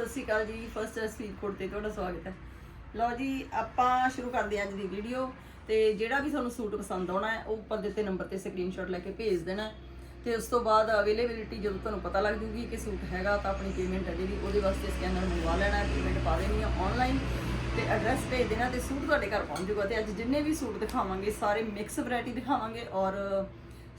ਸਤਿ ਸ਼੍ਰੀ ਅਕਾਲ ਜੀ first S Faridkot ਤੇ ਤੁਹਾਡਾ ਸਵਾਗਤ ਹੈ ਲਓ ਜੀ, ਆਪਾਂ ਸ਼ੁਰੂ ਕਰਦੇ ਹਾਂ ਅੱਜ ਦੀ ਵੀਡੀਓ ਤੇ ਜਿਹੜਾ ਵੀ ਤੁਹਾਨੂੰ ਸੂਟ ਪਸੰਦ ਆਉਣਾ ਹੈ, ਉਹ ਉੱਪਰ ਦਿੱਤੇ ਨੰਬਰ ਤੇ ਸਕਰੀਨਸ਼ਾਟ ਲੈ ਕੇ ਭੇਜ ਦੇਣਾ ਹੈ। ਤੇ ਉਸ ਤੋਂ ਬਾਅਦ ਅਵੇਲੇਬਿਲਿਟੀ ਜਦੋਂ ਤੁਹਾਨੂੰ ਪਤਾ ਲੱਗ ਜੂਗੀ ਕਿ ਸੂਟ ਹੈਗਾ, ਤਾਂ ਆਪਣੀ ਪੇਮੈਂਟ ਹੈ ਜਿਹੜੀ, ਉਹਦੇ ਵਾਸਤੇ ਸਕੈਨਰ ਮੰਗਵਾ ਲੈਣਾ ਪੇਮੈਂਟ ਪਾ ਦੇਣੀ ਹੈ ਆਨਲਾਈਨ ਤੇ ਐਡਰੈਸ ਭੇਜ ਦੇਣਾ ਤੇ ਸੂਟ ਤੁਹਾਡੇ ਘਰ ਪਹੁੰਚ ਜੂਗਾ ਤੇ ਅੱਜ ਜਿੰਨੇ ਵੀ ਸੂਟ ਦਿਖਾਵਾਂਗੇ, ਸਾਰੇ ਮਿਕਸ ਵੈਰਾਈਟੀ ਦਿਖਾਵਾਂਗੇ ਔਰ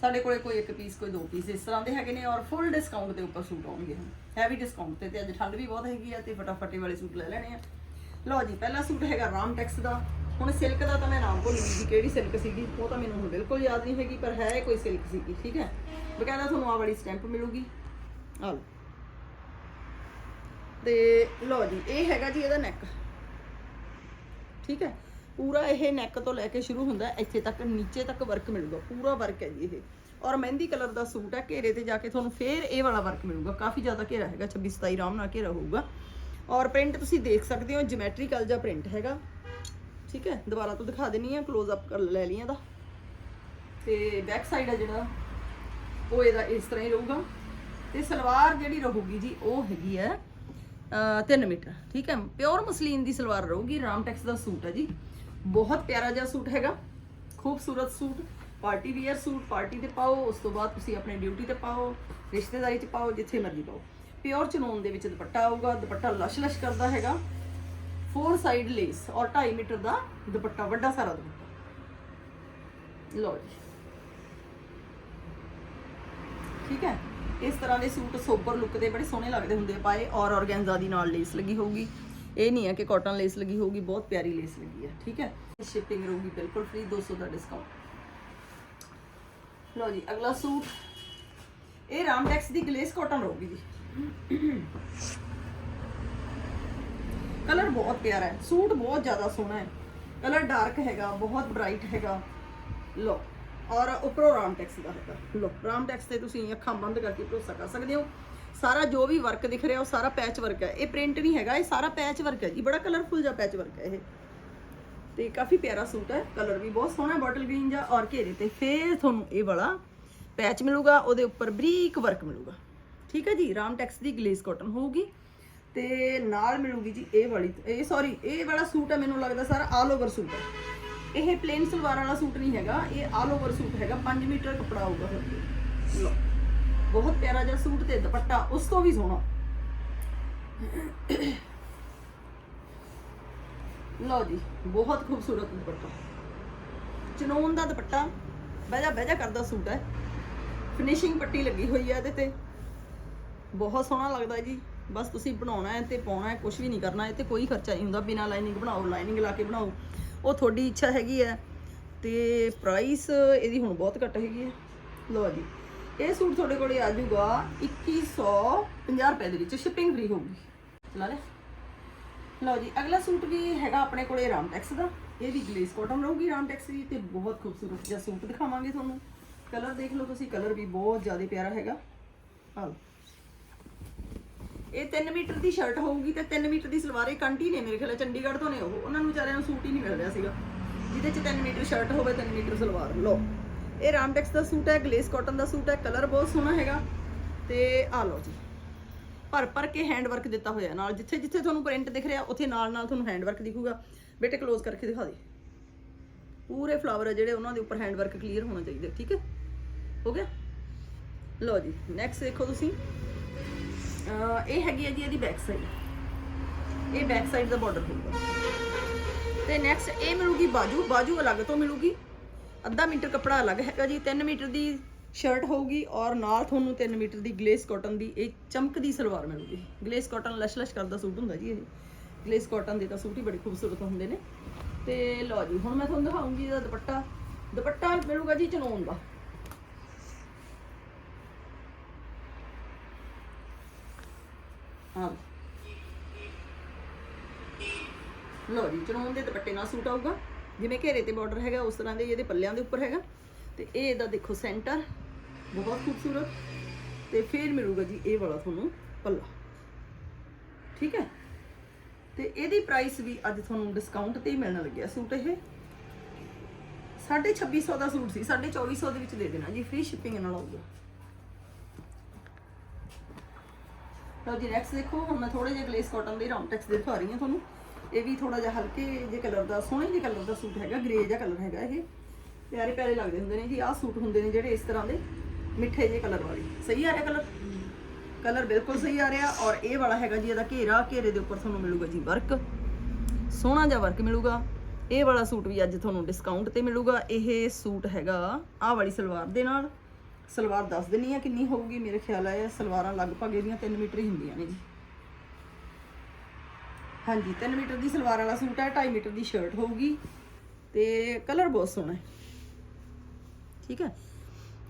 ਸਾਡੇ ਕੋਲੇ ਕੋਈ ਇੱਕ ਪੀਸ ਕੋਈ ਦੋ ਪੀਸ ਇਸ ਤਰ੍ਹਾਂ ਦੇ ਹੈਗੇ ਨੇ ਔਰ ਫੁੱਲ ਡਿਸਕਾਊਂਟ ਦੇ ਉੱਪਰ ਸੂਟ ਆਉਣਗੇ ਹੈਵੀ ਡਿਸਕਾਊਂਟ ਤੇ ਤੇ ਅੱਜ ਠੰਡ ਵੀ ਬਹੁਤ ਹੈਗੀ ਆ ਤੇ ਫਟਾਫਟੇ ਵਾਲੇ ਸੂਟ ਲੈ ਲੈਣੇ ਆ। ਲਓ ਜੀ, ਪਹਿਲਾ ਸੂਟ ਹੈਗਾ ਰਾਮ ਟੈਕਸ ਦਾ। ਹੁਣ ਸਿਲਕ ਦਾ ਤਾਂ ਮੈਂ ਨਾਮ ਭੁੱਲ ਗਈ ਜੀ ਕਿਹੜੀ ਸਿਲਕ ਸੀਗੀ, ਉਹ ਤਾਂ ਮੈਨੂੰ ਹੁਣ ਬਿਲਕੁਲ ਯਾਦ ਨਹੀਂ ਹੈਗੀ, ਪਰ ਹੈ ਕੋਈ ਸਿਲਕ ਸੀਗੀ, ਠੀਕ ਹੈ? ਬਕਾਇਦਾ ਤੁਹਾਨੂੰ ਆ ਵਾਲੀ ਸਟੈਂਪ ਮਿਲੂਗੀ। ਆ ਲਓ। ਤੇ ਲਓ ਜੀ, ਇਹ ਹੈਗਾ ਜੀ ਇਹਦਾ ਨੈਕ ਠੀਕ ਹੈ? ਪੂਰਾ ਇਹ ਨੈਕ ਤੋਂ ਲੈ ਕੇ ਸ਼ੁਰੂ ਹੁੰਦਾ ਇੱਥੇ ਤੱਕ, ਨੀਚੇ ਤੱਕ ਵਰਕ ਮਿਲੂਗਾ, ਪੂਰਾ ਵਰਕ ਹੈ ਜੀ ਇਹ। ਔਰ ਮਹਿੰਦੀ ਕਲਰ ਦਾ ਸੂਟ ਹੈ, ਘੇਰੇ ਤੇ ਜਾ ਕੇ ਤੁਹਾਨੂੰ ਫੇਰ ਇਹ ਵਾਲਾ ਵਰਕ ਮਿਲੂਗਾ, ਕਾਫੀ ਜ਼ਿਆਦਾ ਘੇਰਾ ਹੈਗਾ 26 27 ਆਰਾਮ ਨਾਲ ਘੇਰਾ ਹੋਊਗਾ। ਔਰ ਪ੍ਰਿੰਟ ਤੁਸੀਂ ਦੇਖ ਸਕਦੇ ਹੋ ਜਿਓਮੈਟ੍ਰੀਕਲ ਜਿਹਾ ਪ੍ਰਿੰਟ ਹੈਗਾ। ਠੀਕ ਹੈ, ਦੁਬਾਰਾ ਤੋਂ ਦਿਖਾ ਦੇਣੀ ਹੈ ক্লোਜ਼ ਅਪ ਕਰ ਲੈ ਲਈਆਂ ਦਾ। ਤੇ ਬੈਕ ਸਾਈਡ ਹੈ ਜਿਹੜਾ, ਉਹ ਇਹਦਾ ਇਸ ਤਰ੍ਹਾਂ ਹੀ ਰਹੂਗਾ। ਤੇ ਸਲਵਾਰ ਜਿਹੜੀ ਰਹੂਗੀ ਜੀ, ਉਹ ਹੈਗੀ ਹੈ 3 ਮੀਟਰ, ਠੀਕ ਹੈ? ਪਿਓਰ ਮਸਲੀਨ ਦੀ ਸਲਵਾਰ ਰਹੂਗੀ ਰਾਮਟੈਕਸ ਦਾ ਸੂਟ ਹੈ ਜੀ। ਬਹੁਤ ਪਿਆਰਾ ਜਿਹਾ ਸੂਟ ਹੈਗਾ। ਖੂਬਸੂਰਤ suit party wear suit party ਤੇ ਪਾਓ, ਉਸ ਤੋਂ ਬਾਅਦ ਤੁਸੀਂ ਆਪਣੇ ਡਿਊਟੀ ਤੇ ਪਾਓ, ਰਿਸ਼ਤੇਦਾਰੀ 'ਚ ਪਾਓ, ਜਿੱਥੇ ਮਰਜ਼ੀ ਪਾਓ। ਪਿਓਰ ਚਨੋਨ ਦੇ ਵਿੱਚ ਦੁਪੱਟਾ ਆਊਗਾ, ਦੁਪੱਟਾ ਲਸ਼-ਲਸ਼ ਕਰਦਾ ਹੈਗਾ। ਫੋਰ ਸਾਈਡ ਲੇਸ ਔਰ 2.5 ਮੀਟਰ ਦਾ ਦੁਪੱਟਾ, ਵੱਡਾ ਸਾਰਾ ਦੁਪੱਟਾ। ਲਓ ਜੀ। ਠੀਕ ਹੈ? ਇਸ ਤਰ੍ਹਾਂ ਦੇ ਸੂਟ ਸੋਬਰ ਲੁੱਕ ਦੇ ਬੜੇ ਸੋਹਣੇ ਲੱਗਦੇ ਹੁੰਦੇ ਪਾਏ, ਔਰ ਔਰਗੈਂਜ਼ਾ ਦੀ ਨਾਲ ਲੇਸ ਲੱਗੀ ਹੋਊਗੀ। ਇਹ ਨਹੀਂ ਹੈ ਕਿ ਕਾਟਨ ਲੇਸ ਲੱਗੀ ਹੋਊਗੀ, ਬਹੁਤ ਪਿਆਰੀ ਲੇਸ ਲੱਗੀ ਹੈ, ਠੀਕ ਹੈ? ਸ਼ਿਪਿੰਗ ਰਹੂਗੀ ਬਿਲਕੁਲ ਫ੍ਰੀ 200 ਦਾ ਡਿਸਕਾਊਂਟ ਲਓ ਜੀ, ਅਗਲਾ ਸੂਟ। ਇਹ ਰਾਮਟੈਕਸ ਦੀ ਗਲੇਸ ਕਾਟਨ ਰਹੂਗੀ ਜੀ। ਕਲਰ ਬਹੁਤ ਪਿਆਰਾ ਹੈ, ਸੂਟ ਬਹੁਤ ਜ਼ਿਆਦਾ ਸੋਹਣਾ ਹੈ। ਕਲਰ ਡਾਰਕ ਹੈਗਾ, ਬਹੁਤ ਬ੍ਰਾਈਟ ਹੈਗਾ। ਲੋ ਔਰ ਉੱਪਰੋਂ ਰਾਮਟੈਕਸ ਦਾ ਹੈਗਾ। ਲੋ ਰਾਮਟੈਕਸ ਤੇ ਤੁਸੀਂ ਅੱਖਾਂ ਬੰਦ ਕਰਕੇ ਭਰੋਸਾ ਕਰ ਸਕਦੇ ਹੋ। ਸਾਰਾ ਜੋ ਵੀ ਵਰਕ ਦਿਖ ਰਿਹਾ, ਉਹ ਸਾਰਾ ਪੈਚ ਵਰਕ ਹੈ। ਇਹ ਪ੍ਰਿੰਟ ਨਹੀਂ ਹੈਗਾ, ਇਹ ਸਾਰਾ ਪੈਚ ਵਰਕ ਹੈ ਜੀ। ਬੜਾ ਕਲਰਫੁਲ ਜਿਹਾ ਪੈਚ ਵਰਕ ਹੈ ਇਹ। ਤੇ ਕਾਫੀ ਪਿਆਰਾ ਸੂਟ ਹੈ। ਕਲਰ ਵੀ ਬਹੁਤ ਸੋਹਣਾ ਬੋਟਲ ਗ੍ਰੀਨ ਜਾਂ ਔਰ ਘੇਰੇ ਤੇ ਫੇਰ ਤੁਹਾਨੂੰ ਇਹ ਵਾਲਾ ਪੈਚ ਮਿਲੂਗਾ। ਉਹਦੇ ਉੱਪਰ ਬਰੀਕ ਵਰਕ ਮਿਲੂਗਾ। ਠੀਕ ਹੈ ਜੀ? ਰਾਮ ਟੈਕਸ ਦੀ ਗਲੇਸ ਕਾਟਨ ਹੋਊਗੀ। ਤੇ ਨਾਲ ਮਿਲੂਗੀ ਜੀ ਇਹ ਵਾਲੀ। ਇਹ ਸੌਰੀ ਇਹ ਵਾਲਾ ਸੂਟ ਹੈ, ਮੈਨੂੰ ਲੱਗਦਾ ਸਾਰਾ ਆਲ ਓਵਰ ਸੂਟ ਹੈ। ਇਹ ਪਲੇਨ ਸਲਵਾਰ ਵਾਲਾ ਸੂਟ ਨਹੀਂ ਹੈਗਾ। ਇਹ ਆਲ ਓਵਰ ਸੂਟ ਹੈਗਾ। 5 ਮੀਟਰ ਕੱਪੜਾ ਆਊਗਾ ਫਿਰ ਬਹੁਤ ਪਿਆਰਾ ਜਿਹਾ ਸੂਟ ਤੇ ਦੁਪੱਟਾ, ਉਸ ਤੋਂ ਵੀ ਸੋਹਣਾ। ਲਓ ਜੀ, ਬਹੁਤ ਖੂਬਸੂਰਤ ਦੁਪੱਟਾ। ਚਨੋਨ ਦਾ ਦੁਪੱਟਾ, ਬਹਿਜਾ ਬਹਿਜਾ ਕਰਦਾ ਸੂਟ ਹੈ। ਫਿਨਿਸ਼ਿੰਗ ਪੱਟੀ ਲੱਗੀ ਹੋਈ ਹੈ ਇਹਦੇ ਤੇ। ਬਹੁਤ ਸੋਹਣਾ ਲੱਗਦਾ ਜੀ। ਬਸ ਤੁਸੀਂ ਬਣਾਉਣਾ ਹੈ ਤੇ ਪਾਉਣਾ ਹੈ ਕੁਝ ਵੀ ਨਹੀਂ ਕਰਨਾ। ਇਹ ਤੇ ਕੋਈ ਖਰਚਾ ਨਹੀਂ ਹੁੰਦਾ। ਬਿਨਾ ਲਾਈਨਿੰਗ ਬਣਾਓ ਲਾਈਨਿੰਗ ਲਾ ਕੇ ਬਣਾਓ। ਉਹ ਤੁਹਾਡੀ ਇੱਛਾ ਹੈਗੀ ਹੈ। ਤੇ ਪ੍ਰਾਈਸ ਇਹਦੀ ਹੁਣ ਬਹੁਤ ਘੱਟ ਹੈਗੀ ਹੈ। ਲਓ ਜੀ। ਇਹ ਸੂਟ ਤੁਹਾਡੇ ਕੋਲੇ ਆ ਜਾਊਗਾ 2150 ਰੁਪਏ ਦੇ ਵਿੱਚ ਸ਼ਿਪਿੰਗ ਫ੍ਰੀ ਹੋਊਗੀ। ਲਾ ਲੈ। ਲਓ ਜੀ, ਅਗਲਾ ਸੂਟ ਵੀ ਹੈਗਾ ਆਪਣੇ ਕੋਲੇ ਰਾਮਟੈਕਸ ਦਾ। ਇਹ ਵੀ ਗਲੇਸ ਕਾਟਨ ਰਹੂਗੀ ਰਾਮਟੈਕਸ ਦੀ ਤੇ ਬਹੁਤ ਖੂਬਸੂਰਤ ਜਿਹਾ ਸੂਟ ਦਿਖਾਵਾਂਗੇ ਤੁਹਾਨੂੰ। ਕਲਰ ਦੇਖ ਲਓ ਤੁਸੀਂ, ਕਲਰ ਵੀ ਬਹੁਤ ਜ਼ਿਆਦਾ ਪਿਆਰਾ ਹੈਗਾ। ਆਹ ਇਹ 3 ਮੀਟਰ ਦੀ ਸ਼ਰਟ ਹੋਊਗੀ ਤੇ 3 ਮੀਟਰ ਦੀ ਸਲਵਾਰ ਇਹ ਕੰਟੀ ਨੇ ਮੇਰੇ ਖਿਆਲ ਚੰਡੀਗੜ੍ਹ ਤੋਂ ਨੇ ਉਹ। ਉਹਨਾਂ ਨੂੰ ਵਿਚਾਰਿਆਂ ਨੂੰ ਸੂਟ ਹੀ ਨਹੀਂ ਮਿਲ ਰਿਹਾ ਸੀਗਾ। ਜਿਹਦੇ ਚ 3 ਮੀਟਰ ਸ਼ਰਟ ਹੋਵੇ 3 ਮੀਟਰ ਸਲਵਾਰ। ਲਓ। ਇਹ ਰਾਮਟੈਕਸ ਦਾ ਸੂਟ ਹੈ, ਗਲੇਸ ਕਾਟਨ ਦਾ ਸੂਟ ਹੈ, ਕਲਰ ਬਹੁਤ ਸੋਹਣਾ ਹੈਗਾ। ਤੇ ਆ ਲਓ ਜੀ। ਭਰ ਭਰ ਕੇ ਹੈਂਡ ਵਰਕ ਦਿੱਤਾ ਹੋਇਆ ਨਾਲ। ਜਿੱਥੇ ਜਿੱਥੇ ਤੁਹਾਨੂੰ ਪ੍ਰਿੰਟ ਦਿਖ ਰਿਹਾ, ਉੱਥੇ ਨਾਲ ਨਾਲ ਤੁਹਾਨੂੰ ਹੈਂਡ ਵਰਕ ਦਿਖੂਗਾ। ਬੇਟੇ ਕਲੋਜ਼ ਕਰਕੇ ਦਿਖਾ ਦੇ। ਪੂਰੇ ਫਲਾਵਰ ਆ ਜਿਹੜੇ ਉਹਨਾਂ ਦੇ ਉੱਪਰ ਹੈਂਡ ਵਰਕ ਕਲੀਅਰ ਹੋਣਾ ਚਾਹੀਦਾ, ਠੀਕ ਹੈ? ਹੋ ਗਿਆ? ਲਓ ਜੀ ਨੈਕਸਟ ਦੇਖੋ ਤੁਸੀਂ। ਇਹ ਹੈਗੀ ਹੈ ਜੀ ਇਹਦੀ ਬੈਕ ਸਾਈਡ ਇਹ ਬੈਕ ਸਾਈਡ ਦਾ ਬਾਰਡਰ ਹੋਊਗਾ। ਤੇ ਨੈਕਸਟ ਇਹ ਮਿਲੂਗੀ ਬਾਜੂ। ਬਾਜੂ ਅਲੱਗ ਤੋਂ ਮਿਲੂਗੀ। ਅੱਧਾ ਮੀਟਰ ਕੱਪੜਾ ਅਲੱਗ ਹੈਗਾ ਜੀ 3 ਮੀਟਰ ਦੀ ਸ਼ਰਟ ਹੋਊਗੀ ਔਰ ਨਾਲ ਤੁਹਾਨੂੰ 3 ਮੀਟਰ ਦੀ ਗਲੇਸ ਕਾਟਨ ਦੀ ਇਹ ਚਮਕਦੀ ਸਲਵਾਰ ਮਿਲੂਗੀ। ਗਲੇਸ ਕਾਟਨ ਲਸ਼-ਲਸ਼ ਕਰਦਾ ਸੂਟ ਹੁੰਦਾ ਜੀ ਇਹ। ਗਲੇਸ ਕਾਟਨ ਦੇ ਤਾਂ ਸੂਟ ਹੀ ਬੜੇ ਖੂਬਸੂਰਤ ਹੁੰਦੇ ਨੇ। ਤੇ ਲਓ ਜੀ, ਹੁਣ ਮੈਂ ਤੁਹਾਨੂੰ ਦਿਖਾਉਂਗੀ ਇਹਦਾ ਦੁਪੱਟਾ। ਦੁਪੱਟਾ ਮਿਲੂਗਾ ਜੀ ਚਨੋਨ ਦਾ। ਹਾਂ। ਲੋ ਜੀ ਚਨੋਨ ਦੇ ਦੁਪੱਟੇ ਨਾਲ ਸੂਟ ਆਊਗਾ। ਜਿਵੇਂ ਘੇਰੇ ਤੇ ਬਾਰਡਰ ਹੈਗਾ, ਉਸ ਤਰ੍ਹਾਂ ਦੇ ਇਹਦੇ ਪੱਲਿਆਂ ਦੇ ਉੱਪਰ ਹੈਗਾ। ਤੇ ਇਹ ਇਹਦਾ ਦੇਖੋ ਸੈਂਟਰ ਬਹੁਤ ਖੂਬਸੂਰਤ। ਤੇ ਫੇਰ ਮਿਲੂਗਾ ਜੀ ਇਹ ਵਾਲਾ ਤੁਹਾਨੂੰ ਪੱਲਾ। ਠੀਕ ਹੈ? ਤੇ ਇਹਦੀ ਪ੍ਰਾਈਸ ਵੀ ਅੱਜ ਤੁਹਾਨੂੰ ਡਿਸਕਾਊਂਟ ਤੇ ਹੀ ਮਿਲਣ ਲੱਗਿਆ ਸੂਟ ਇਹ। 2650 ਦਾ ਸੂਟ ਸੀ 2450 ਦੇ ਵਿੱਚ ਦੇ ਦੇਣਾ ਜੀ ਫ੍ਰੀ ਸ਼ਿਪਿੰਗ ਨਾਲ ਆਊਗਾ। ਲਓ ਜੀ ਨੈਕਸਟ ਦੇਖੋ, ਹੁਣ ਮੈਂ ਥੋੜੇ ਜਿਹਾ ਗਲੇਸ ਕਾਟਨ ਦੇ ਰਾਉਂਡ ਟੈਕਸ ਦਿਖਾ ਰਹੀ ਹਾਂ ਤੁਹਾਨੂੰ। ਇਹ ਵੀ ਥੋੜਾ ਜਿਹਾ ਹਲਕੇ ਜਿਹੇ ਕਲਰ ਦਾ, ਸੋਹਣੇ ਜਿਹੇ ਕਲਰ ਦਾ ਸੂਟ ਹੈਗਾ ਗ੍ਰੇ ਜਿਹਾ ਕਲਰ ਹੈਗਾ ਇਹ। ਪਿਆਰੇ ਪਿਆਰੇ ਲੱਗਦੇ ਹੁੰਦੇ ਨੇ ਜੀ, ਆਹ ਸੂਟ ਹੁੰਦੇ ਨੇ ਜਿਹੜੇ ਇਸ ਤਰ੍ਹਾਂ ਦੇ ਮਿੱਠੇ ਜਿਹੇ ਕਲਰ ਵਾਲੇ। ਸਹੀ ਆ ਰਿਹਾ ਕਲਰ ਕਲਰ ਬਿਲਕੁਲ ਸਹੀ ਆ ਰਿਹਾ ਔਰ ਇਹ ਵਾਲਾ ਹੈਗਾ ਜੀ, ਇਹਦਾ ਘੇਰਾ, ਘੇਰੇ ਦੇ ਉੱਪਰ ਤੁਹਾਨੂੰ ਮਿਲੂਗਾ ਜੀ ਵਰਕ ਸੋਹਣਾ ਜਿਹਾ ਵਰਕ ਮਿਲੂਗਾ। ਇਹ ਵਾਲਾ ਸੂਟ ਵੀ ਅੱਜ ਤੁਹਾਨੂੰ ਡਿਸਕਾਊਂਟ ਤੇ ਮਿਲੂਗਾ। ਇਹ ਸੂਟ ਹੈਗਾ ਆਹ ਵਾਲੀ ਸਲਵਾਰ ਦੇ ਨਾਲ। ਸਲਵਾਰ ਦੱਸ ਦਿੰਨੀ ਆ ਕਿੰਨੀ ਹੋਊਗੀ ਮੇਰੇ ਖਿਆਲ ਆ, ਇਹ ਸਲਵਾਰਾਂ ਲਗਭਗ ਇਹਦੀਆਂ 3 ਮੀਟਰ ਹੀ ਹੁੰਦੀਆਂ ਨੇ ਜੀ। ਹਾਂਜੀ 3 ਮੀਟਰ ਦੀ ਸਲਵਾਰ ਵਾਲਾ ਸੂਟ ਹੈ 2.5 ਮੀਟਰ ਦੀ ਸ਼ਰਟ ਹੋਊਗੀ ਤੇ ਕਲਰ ਬਹੁਤ ਸੋਹਣਾ ਹੈ। ਠੀਕ ਹੈ?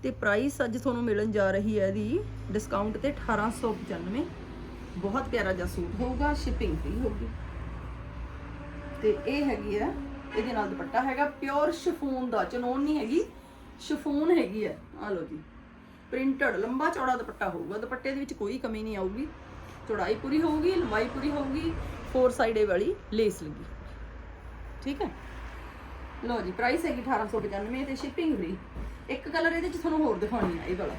ਤੇ ਪ੍ਰਾਈਸ ਅੱਜ ਤੁਹਾਨੂੰ ਮਿਲਣ ਜਾ ਰਹੀ ਹੈ ਇਹਦੀ ਡਿਸਕਾਊਂਟ ਤੇ 1895 ਬਹੁਤ ਪਿਆਰਾ ਜਿਹਾ ਸੂਟ ਹੋਊਗਾ ਸ਼ਿਪਿੰਗ ਫ੍ਰੀ ਹੋਊਗੀ। ਤੇ ਇਹ ਹੈਗੀ ਆ ਇਹਦੇ ਨਾਲ ਦੁਪੱਟਾ ਹੈਗਾ ਪਿਓਰ ਸ਼ਿਫੋਨ ਦਾ ਚਨੋਨ ਨਹੀਂ ਹੈਗੀ ਸ਼ਿਫੋਨ ਹੈਗੀ ਆ ਆ ਲਓ ਜੀ ਪ੍ਰਿੰਟਡ ਲੰਬਾ ਚੌੜਾ ਦੁਪੱਟਾ ਹੋਊਗਾ, ਦੁਪੱਟੇ ਦੇ ਵਿੱਚ ਕੋਈ ਕਮੀ ਨਹੀਂ ਆਊਗੀ। ਚੌੜਾਈ ਪੂਰੀ ਹੋਊਗੀ, ਲੰਬਾਈ ਪੂਰੀ ਹੋਊਗੀ ਫੋਰ ਸਾਈਡੇ ਵਾਲੀ ਲੇਸ ਲੱਗੀ ਠੀਕ ਹੈ? ਲਓ ਜੀ ਪ੍ਰਾਈਸ ਹੈਗੀ 1895 ਤੇ ਸ਼ਿਪਿੰਗ ਫ੍ਰੀ ਇੱਕ ਕਲਰ ਇਹਦੇ ਚ ਤੁਹਾਨੂੰ ਹੋਰ ਦਿਖਾਉਣੀ ਆ, ਇਹ ਵਾਲਾ।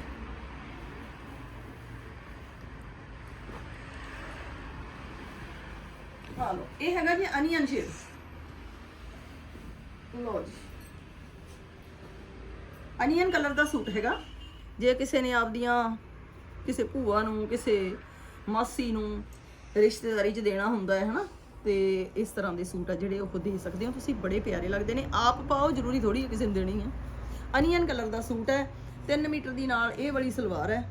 ਆ ਲਓ, ਇਹ ਹੈਗਾ ਜੀ ਅਨੀਅਨ ਸ਼ੇਡ ਲਓ ਜੀ। ਅਨੀਅਨ ਕਲਰ ਦਾ ਸੂਟ ਹੈਗਾ। ਜੇ ਕਿਸੇ ਨੇ ਆਪਦੀਆਂ ਕਿਸੇ ਭੂਆ ਨੂੰ, ਕਿਸੇ ਮਾਸੀ ਨੂੰ ਰਿਸ਼ਤੇਦਾਰੀ 'ਚ ਦੇਣਾ ਹੁੰਦਾ ਹੈ, ਹਨਾ? ਤੇ ਇਸ ਤਰ੍ਹਾਂ ਦੇ ਸੂਟ ਆ ਜਿਹੜੇ ਉਹ ਦੇ ਸਕਦੇ ਹੋ। ਤੁਸੀਂ ਬੜੇ ਪਿਆਰੇ ਲੱਗਦੇ ਨੇ। ਆਪ ਪਾਓ, ਜ਼ਰੂਰੀ ਥੋੜੀ ਕਿਸੇ ਨੂੰ ਦੇਣੀ ਹੈ। ਅਨੀਅਨ ਕਲਰ ਦਾ ਸੂਟ ਹੈ। 3 ਮੀਟਰ ਦੀ ਨਾਲ ਇਹ ਵਾਲੀ ਸਲਵਾਰ ਹੈ।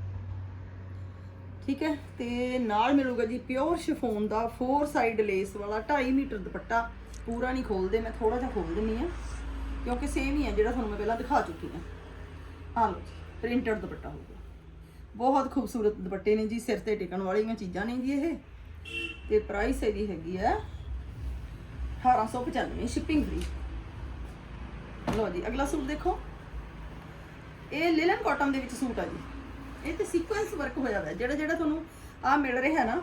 ਠੀਕ ਹੈ? ਤੇ ਨਾਲ ਮਿਲੂਗਾ ਜੀ ਪਿਓਰ ਸ਼ਿਫੋਨ ਦਾ 4 ਸਾਈਡ ਲੇਸ ਵਾਲਾ 2.5 ਮੀਟਰ ਦੁਪੱਟਾ। ਪੂਰਾ ਨਹੀਂ ਖੋਲਦੇ, ਮੈਂ ਥੋੜਾ ਜਿਹਾ ਖੋਲ ਦਿੰਨੀ ਆ ਕਿਉਂਕਿ ਸੇਮ ਹੀ ਹੈ ਜਿਹੜਾ ਤੁਹਾਨੂੰ ਮੈਂ ਪਹਿਲਾਂ ਦਿਖਾ ਚੁੱਕੀ ਹਾਂ। ਆ ਲਓ ਜੀ ਪ੍ਰਿੰਟਡ ਦੁਪੱਟਾ ਹੋਊਗਾ ਬਹੁਤ ਖੂਬਸੂਰਤ ਦੁਪੱਟੇ ਨੇ ਜੀ, ਸਿਰ ਤੇ ਟਿਕਣ ਵਾਲੀਆਂ ਚੀਜ਼ਾਂ ਨੇ ਜੀ ਇਹ। ਤੇ ਪ੍ਰਾਈਸ ਇਹਦੀ ਹੈਗੀ ਹੈ 1895 ਸ਼ਿਪਿੰਗ ਫ੍ਰੀ ਲਓ ਜੀ, ਅਗਲਾ ਸੂਟ ਦੇਖੋ। ਇਹ ਲਿਲਨ ਕਾਟਨ ਦੇ ਵਿੱਚ ਸੂਟ ਆ ਜੀ। ਇਹ ਤੇ ਸੀਕੁਐਂਸ ਵਰਕ ਹੋਇਆ ਹੋਇਆ ਜਿਹੜਾ ਜਿਹੜਾ ਤੁਹਾਨੂੰ ਆ ਮਿਲ ਰਿਹਾ ਨਾ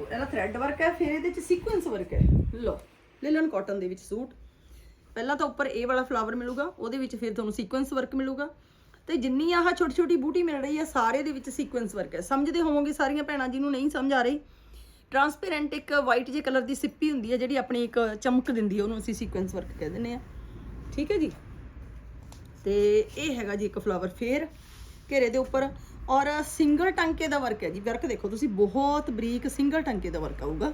ਇਹਦਾ ਥ੍ਰੈਡ ਵਰਕ ਹੈ ਫਿਰ ਇਹਦੇ ਚ ਸੀਕੁਐਂਸ ਵਰਕ ਹੈ ਲਓ ਲਿਲਨ ਕਾਟਨ ਦੇ ਵਿੱਚ ਸੂਟ। ਪਹਿਲਾਂ ਤਾਂ ਉੱਪਰ ਇਹ ਵਾਲਾ ਫਲਾਵਰ ਮਿਲੂਗਾ, ਉਹਦੇ ਵਿੱਚ ਫਿਰ ਤੁਹਾਨੂੰ ਸੀਕੁਐਂਸ ਵਰਕ ਮਿਲੂਗਾ। ਤੇ ਜਿੰਨੀ ਆਹ ਛੋਟੀ ਛੋਟੀ ਬੂਟੀ ਮਿਲ ਰਹੀ ਹੈ ਸਾਰੇ ਦੇ ਵਿੱਚ ਸੀਕੁਐਂਸ ਵਰਕ ਹੈ ਸਮਝਦੇ ਹੋਵੋਗੇ ਸਾਰੀਆਂ ਭੈਣਾਂ ਜੀ ਨੂੰ ਨਹੀਂ ਸਮਝ ਆ ਰਹੀ। ਟਰਾਂਸਪੇਰੈਂਟ ਇੱਕ ਵਾਈਟ ਜੇ ਕਲਰ ਦੀ ਸਿੱਪੀ ਹੁੰਦੀ ਹੈ, ਜਿਹੜੀ ਆਪਣੀ ਇੱਕ ਚਮਕ ਦਿੰਦੀ ਹੈ, ਉਹਨੂੰ ਅਸੀਂ ਸੀਕੁਐਂਸ ਵਰਕ ਕਹਿ ਦਿੰਦੇ ਆ ਠੀਕ ਹੈ ਜੀ? ਤੇ ਇਹ ਹੈਗਾ ਜੀ ਇੱਕ ਫਲਾਵਰ ਫੇਰ, ਘੇਰੇ ਦੇ ਉੱਪਰ। ਔਰ ਸਿੰਗਲ ਟਾਂਕੇ ਦਾ ਵਰਕ ਹੈ ਜੀ। ਵਰਕ ਦੇਖੋ ਤੁਸੀਂ, ਬਹੁਤ ਬਰੀਕ ਸਿੰਗਲ ਟਾਂਕੇ ਦਾ ਵਰਕ ਆਊਗਾ।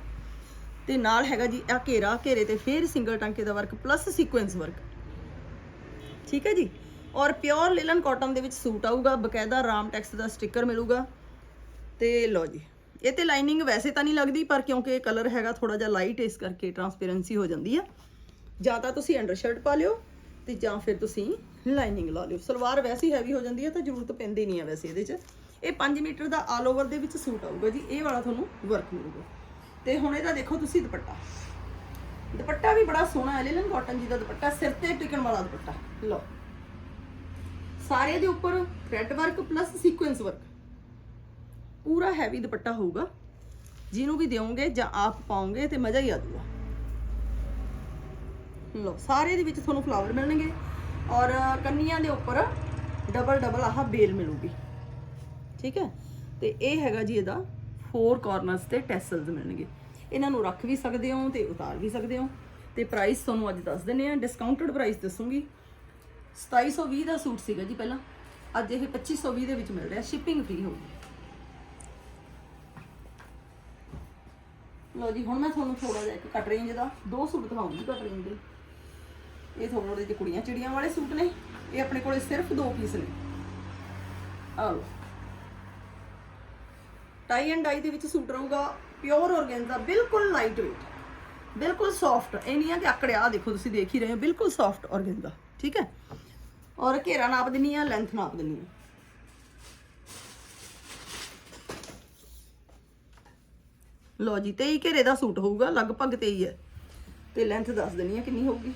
ਤੇ ਨਾਲ ਹੈਗਾ ਜੀ ਆ ਘੇਰਾ, ਘੇਰੇ ਤੇ ਫੇਰ ਸਿੰਗਲ ਟਾਂਕੇ ਦਾ ਵਰਕ ਪਲੱਸ ਸੀਕੁਐਂਸ ਵਰਕ ਠੀਕ ਹੈ ਜੀ? ਔਰ ਪਿਓਰ ਲਿਲਨ ਕਾਟਨ ਦੇ ਵਿੱਚ ਸੂਟ ਆਊਗਾ, ਬਕਾਇਦਾ ਰਾਮ ਟੈਕਸ ਦਾ ਸਟicker ਮਿਲੂਗਾ। ਤੇ ਲਓ ਜੀ। ਇਹ ਤੇ ਲਾਈਨਿੰਗ ਵੈਸੇ ਤਾਂ ਨਹੀਂ ਲੱਗਦੀ, ਪਰ ਕਿਉਂਕਿ ਇਹ ਕਲਰ ਹੈਗਾ ਥੋੜਾ ਜਿਹਾ ਲਾਈਟ ਇਸ ਕਰਕੇ ਟਰਾਂਸਪੇਰੈਂਸੀ ਹੋ ਜਾਂਦੀ ਆ। ਜਾਂ ਤਾਂ ਤੁਸੀਂ ਅੰਡਰਸ਼ਰਟ ਪਾ ਲਿਓ ਤੇ ਜਾਂ ਫਿਰ ਤੁਸੀਂ ਲਾਈਨਿੰਗ ਲਾ ਲਿਓ। ਸਲਵਾਰ ਵੈਸੇ ਹੀ ਹੈਵੀ ਹੋ ਜਾਂਦੀ ਹੈ ਤਾਂ ਜ਼ਰੂਰਤ ਪੈਂਦੀ ਨਹੀਂ ਹੈ ਵੈਸੇ ਇਹਦੇ 'ਚ। ਇਹ 5 ਮੀਟਰ ਦਾ ਆਲ ਓਵਰ ਦੇ ਵਿੱਚ ਸੂਟ ਆਊਗਾ ਜੀ, ਇਹ ਵਾਲਾ ਤੁਹਾਨੂੰ ਵਰਕ ਮਿਲੂਗਾ। ਤੇ ਹੁਣ ਇਹਦਾ ਦੇਖੋ ਤੁਸੀਂ ਦੁਪੱਟਾ। ਦੁਪੱਟਾ ਵੀ ਬੜਾ ਸੋਹਣਾ ਹੈ, ਲੇਲਨ ਕਾਟਨ ਜੀ ਦਾ ਦੁਪੱਟਾ, ਸਿਰ ਤੇ ਟਿਕਣ ਵਾਲਾ ਦੁਪੱਟਾ। ਲਓ। ਸਾਰੇ ਦੇ ਉੱਪਰ thread work plus sequence work ਪੂਰਾ ਹੈਵੀ ਦੁਪੱਟਾ ਹੋਊਗਾ। ਜਿਹਨੂੰ ਵੀ ਦਿਓਗੇ ਜਾਂ ਆਪ ਪਾਓਗੇ ਤੇ ਮਜ਼ਾ ਹੀ ਆ ਜਾਊਗਾ। ਲਓ, ਸਾਰੇ ਦੇ ਵਿੱਚ ਤੁਹਾਨੂੰ ਫਲਾਵਰ ਮਿਲਣਗੇ ਔਰ ਕੰਨੀਆਂ ਦੇ ਉੱਪਰ ਡਬਲ ਡਬਲ ਆਹ ਬੇਲ ਮਿਲੂਗੀ। ਠੀਕ ਹੈ? ਤੇ ਇਹ ਹੈਗਾ ਜੀ ਇਹਦਾ ਫੋਰ ਕਾਰਨਰਸ ਤੇ ਟੈਸਲਸ ਮਿਲਣਗੇ। ਇਹਨਾਂ ਨੂੰ ਰੱਖ ਵੀ ਸਕਦੇ ਹੋ ਤੇ ਉਤਾਰ ਵੀ ਸਕਦੇ ਹੋ। ਤੇ ਪ੍ਰਾਈਸ ਤੁਹਾਨੂੰ ਅੱਜ ਦੱਸ ਦਿੰਨੇ ਆ ਡਿਸਕਾਊਂਟਡ ਪ੍ਰਾਈਸ ਦੱਸੂਗੀ। 2720 ਦਾ ਸੂਟ ਸੀਗਾ ਜੀ ਪਹਿਲਾਂ। ਅੱਜ ਇਹ 2520 ਦੇ ਵਿੱਚ ਮਿਲ ਰਿਹਾ ਸ਼ਿਪਿੰਗ ਫ੍ਰੀ ਹੋਊਗੀ। ਲੋ ਜੀ, ਹੁਣ ਮੈਂ ਤੁਹਾਨੂੰ ਥੋੜਾ ਜਿਹਾ ਇੱਕ ਕਟ ਰੇਂਜ ਦਾ, ਦੋ ਸੂਟ ਦਿਖਾਉਂਗੀ ਕਟ ਰੇਂਜ ਦੇ। ਇਹ ਥੋੜੇ ਜਿਹੇ ਕੁੜੀਆਂ ਚਿੜੀਆਂ ਵਾਲੇ ਸੂਟ ਨੇ, ਇਹ ਆਪਣੇ ਕੋਲੇ ਸਿਰਫ ਦੋ ਪੀਸ ਨੇ। ਆ ਟਾਈ ਐਂਡ ਡਾਈ ਦੇ ਵਿੱਚ ਸੂਟ ਰਹੂਗਾ ਪਿਓਰ ਔਰਗੈਂਜ਼ਾ ਬਿਲਕੁਲ ਲਾਈਟ weight ਬਿਲਕੁਲ ਸੌਫਟ ਇਹ ਨਹੀਂ ਆ ਕਿ ਆਕੜਿਆ ਦੇਖੋ ਤੁਸੀਂ ਦੇਖ ਹੀ ਰਹੇ ਹੋ, ਬਿਲਕੁਲ ਸੌਫਟ ਔਰਗੈਂਜ਼ਾ ਠੀਕ ਹੈ? ਔਰ ਘੇਰਾ ਨਾਪ ਦਿੰਨੀ ਆ ਲੈਂਥ ਨਾਪ ਦਿੰਨੀ ਆ। ਲੋ ਜੀ 23 ਘੇਰੇ ਦਾ ਸੂਟ ਹੋਊਗਾ, ਲਗਭਗ 23 ਹੈ। ਤੇ ਲੈਂਥ ਦੱਸ ਦਿੰਨੀ ਆ, ਕਿੰਨੀ ਹੋਊਗੀ?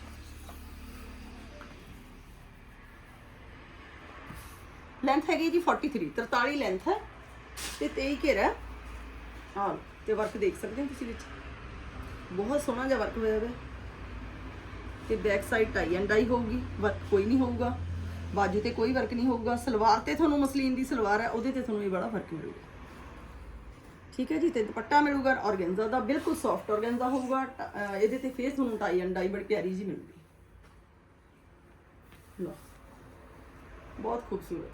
ਲੈਂਥ ਹੈਗੀ ਜੀ 43 43 ਲੈਂਥ ਹੈ ਤੇ 23 ਘੇਰਾ ਹਾਂ। ਤੇ ਵਰਕ ਦੇਖ ਸਕਦੇ ਹੋ ਤੁਸੀਂ ਵਿੱਚ। ਬਹੁਤ ਸੋਹਣਾ ਜਿਹਾ ਵਰਕ ਹੋਇਆ ਹੋਇਆ ਤੇ back side tie and dye ਹੋਊਗੀ ਵਰਕ ਕੋਈ ਨਹੀਂ ਹੋਊਗਾ। ਬਾਜੂ ਤੇ ਕੋਈ ਵਰਕ ਨਹੀਂ ਹੋਊਗਾ। ਸਲਵਾਰ ਤੇ ਤੁਹਾਨੂੰ ਮਸਲੀਨ ਦੀ ਸਲਵਾਰ ਹੈ, ਉਹਦੇ ਤੇ ਤੁਹਾਨੂੰ ਇਹ ਬੜਾ ਫ਼ਰਕ ਮਿਲੂਗਾ। ਠੀਕ ਹੈ ਜੀ, ਤੇ ਦੁਪੱਟਾ ਮਿਲੂਗਾ ਔਰਗੈਂਜ਼ਾ ਦਾ, ਬਿਲਕੁਲ ਸੌਫਟ ਔਰਗੈਂਜ਼ਾ ਹੋਊਗਾ ਇਹਦੇ ਤੇ ਫੇਸ ਤੁਹਾਨੂੰ ਟਾਈ ਐਂਡ ਡਾਈ ਬੜੀ ਪਿਆਰੀ ਜੀ ਮਿਲੂਗੀ। ਲਓ, ਬਹੁਤ ਖੂਬਸੂਰਤ।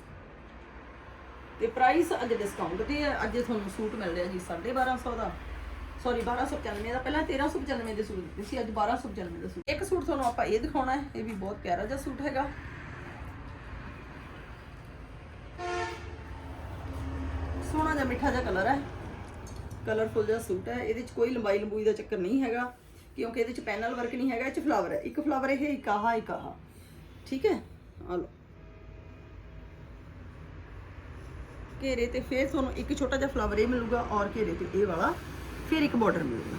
ਤੇ ਪ੍ਰਾਈਸ ਅੱਜ ਡਿਸਕਾਊਂਟ ਤੇ ਹੈ ਅੱਜ ਤੁਹਾਨੂੰ ਸੂਟ ਮਿਲ ਰਿਹਾ ਜੀ 1250 ਦਾ। ਸੌਰੀ 1295 ਦਾ, ਪਹਿਲਾਂ 1395 ਦੇ ਸੂਟ ਦਿੱਤੇ ਸੀ, ਅੱਜ 1295 ਦਾ ਸੂਟ। ਇੱਕ ਸੂਟ ਤੁਹਾਨੂੰ ਆਪਾਂ ਇਹ ਦਿਖਾਉਣਾ ਹੈ, ਇਹ ਵੀ ਬਹੁਤ ਪਿਆਰਾ ਜਿਹਾ ਸੂਟ ਹੈਗਾ। ਸੋਹਣਾ ਜਿਹਾ ਮਿੱਠਾ ਜਿਹਾ ਕਲਰ ਹੈ। ਕਲਰਫੁਲ ਜਿਹਾ ਸੂਟ ਹੈ, ਇਹਦੇ ਚ ਕੋਈ ਲੰਬਾਈ ਲੰਬੂਈ ਦਾ ਚੱਕਰ ਨਹੀਂ ਹੈਗਾ, ਕਿਉਂਕਿ ਇਹਦੇ ਚ ਪੈਨਲ ਵਰਕ ਨਹੀਂ ਹੈਗਾ, ਇਹ ਚ ਫਲਾਵਰ ਹੈ। ਇੱਕ ਫਲਾਵਰ ਇਹ ਇੱਕ ਆਹ ਇੱਕ ਆਹ। ਠੀਕ ਹੈ? ਆ ਲਓ। ਘੇਰੇ ਤੇ ਫਿਰ ਤੁਹਾਨੂੰ ਇੱਕ ਛੋਟਾ ਜਿਹਾ ਫਲਾਵਰ ਇਹ ਮਿਲੂਗਾ, ਔਰ ਘੇਰੇ ਤੇ ਇਹ ਵਾਲਾ ਫਿਰ ਇੱਕ ਬਾਰਡਰ ਮਿਲੂਗਾ।